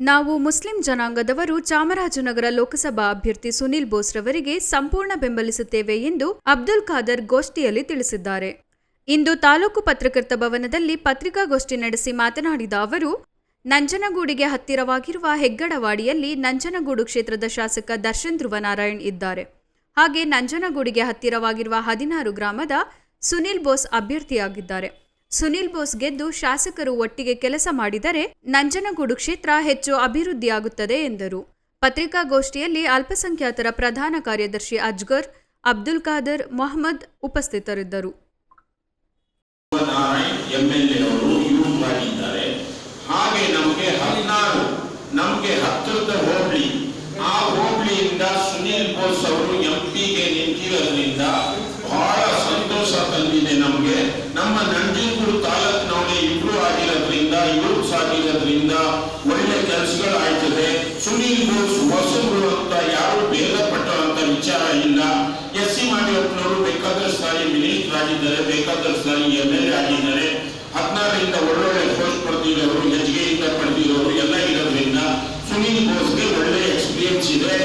ನಾವು ಮುಸ್ಲಿಂ ಜನಾಂಗದವರು ಚಾಮರಾಜನಗರ ಲೋಕಸಭಾ ಅಭ್ಯರ್ಥಿ ಸುನಿಲ್ ಬೋಸ್ ರವರಿಗೆ ಸಂಪೂರ್ಣ ಬೆಂಬಲಿಸುತ್ತೇವೆ ಎಂದು ಅಬ್ದುಲ್ ಖಾದರ್ ಗೋಷ್ಠಿಯಲ್ಲಿ ತಿಳಿಸಿದ್ದಾರೆ. ಇಂದು ತಾಲೂಕು ಪತ್ರಕರ್ತ ಭವನದಲ್ಲಿ ಪತ್ರಿಕಾಗೋಷ್ಠಿ ನಡೆಸಿ ಮಾತನಾಡಿದ ಅವರು, ನಂಜನಗೂಡಿಗೆ ಹತ್ತಿರವಾಗಿರುವ ಹೆಗ್ಗಡವಾಡಿಯಲ್ಲಿ ನಂಜನಗೂಡು ಕ್ಷೇತ್ರದ ಶಾಸಕ ದರ್ಶನ್ ಧ್ರುವನಾರಾಯಣ್ ಇದ್ದಾರೆ. ಹಾಗೆ ನಂಜನಗೂಡಿಗೆ ಹತ್ತಿರವಾಗಿರುವ ಹದಿನಾರು ಗ್ರಾಮದ ಸುನಿಲ್ ಬೋಸ್ ಅಭ್ಯರ್ಥಿಯಾಗಿದ್ದಾರೆ. ಸುನಿಲ್ ಬೋಸ್ ಗೆದ್ದು ಶಾಸಕರು ಒಟ್ಟಿಗೆ ಕೆಲಸ ಮಾಡಿದರೆ ನಂಜನಗೂಡು ಕ್ಷೇತ್ರ ಹೆಚ್ಚು ಅಭಿವೃದ್ಧಿಯಾಗುತ್ತದೆ ಎಂದರು. ಪತ್ರಿಕಾಗೋಷ್ಠಿಯಲ್ಲಿ ಅಲ್ಪಸಂಖ್ಯಾತರ ಪ್ರಧಾನ ಕಾರ್ಯದರ್ಶಿ ಅಜ್ಗರ್, ಅಬ್ದುಲ್ ಖಾದರ್, ಮೊಹಮ್ಮದ್ ಉಪಸ್ಥಿತರಿದ್ದರು. ಹಾಗೆ ನಮಗೆ ಹದಿನಾರು, ನಮಗೆ ಹತ್ತಿರದ ಹೋಬಳಿ. ಆ ಹೋಬಳಿಯಿಂದ ಬೋಸ್ ಅವರು ಎಂಪಿಗೆ ನಿಂತಿರೋದ್ರಿಂದ ಒಳ್ಳೆ ಕೆಲಸಗಳು ಆಯ್ತದೆ ಸುನೀಲ್ ಬೋಸ್ ಅಂತ ಯಾರು ಭೇದ ಪಟ್ಟಂತ ವಿಚಾರ ಇಲ್ಲ. ಎಸ್ ಸಿ ಮಾಡಿಯಪ್ಪನವರು ಬೇಕಾದ್ರೆ ಸಾರಿ ಮಿನಿಸ್ಟರ್ ಆಗಿದ್ದಾರೆ ಬೇಕಾದ್ರೆ ಸಾರಿ ಎಂ ಎಲ್ ಎ ಆಗಿದ್ದಾರೆ. ಹದಿನಾರರಿಂದ ಒಳ್ಳೊಳ್ಳೆ ಪೋಸ್ಟ್ ಪಡೆದಿರೋರು, ಹೆಜ್ಜೆಯಿಂದ ಪಡೆದಿರೋರು ಎಲ್ಲ ಇರೋದ್ರಿಂದ ಸುನೀಲ್ ಬೋಸ್ಗೆ ಒಳ್ಳೆ ಎಕ್ಸ್ಪೀರಿಯನ್ಸ್ ಇದೆ.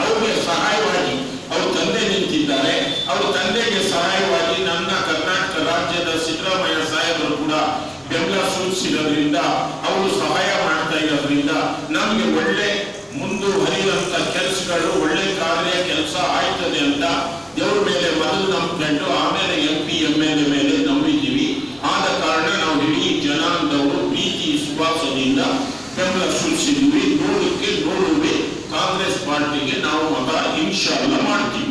ಅವ್ರಿಗೆ ಸಹಾಯವಾಗಿ ಅವ್ರ ತಂದೆ ನಿಂತಿದ್ದಾರೆ. ಅವ್ರ ತಂದೆಗೆ ಸಹಾಯವಾಗಿ ನನ್ನ ಕರ್ನಾಟಕ ರಾಜ್ಯದ ಸಿದ್ದರಾಮಯ್ಯ ಸಾಹೇಬರು ಕೂಡ ಬೆಂಬಲ ಸೂಚಿಸಿರೋದ್ರಿಂದ ಅವರು ಸಹಾಯ ಮಾಡ್ತಾ ಇರೋದ್ರಿಂದ ನಮಗೆ ಒಳ್ಳೆ ಮುಂದುವರಿಯುವಂತ ಕೆಲಸಗಳು ಒಳ್ಳೆ ಕಾರ್ಯ ಕೆಲಸ ಆಯ್ತದೆ ಅಂತ ದೇವ್ರ ಮೇಲೆ ಮೊದಲು ನಂಬಿಕೊಂಡು ಆಮೇಲೆ M P M L A ಮೇಲೆ ನಂಬಿದ್ದೀವಿ. ಆದ ಕಾರಣ ನಾವು ಇಡೀ ಜನಾಂಗದವರು ಪ್ರೀತಿ, ವಿಶ್ವಾಸದಿಂದ ಬೆಂಬಲ ಸೂಚಿಸಿದ್ವಿ ನೂರಕ್ಕೆ ನೂರು ಕಾಂಗ್ರೆಸ್ ಪಾರ್ಟಿಗೆ ನಾವು ಮತ ಇನ್ಶಾಲ್ಲ ಮಾಡ್ತೀವಿ.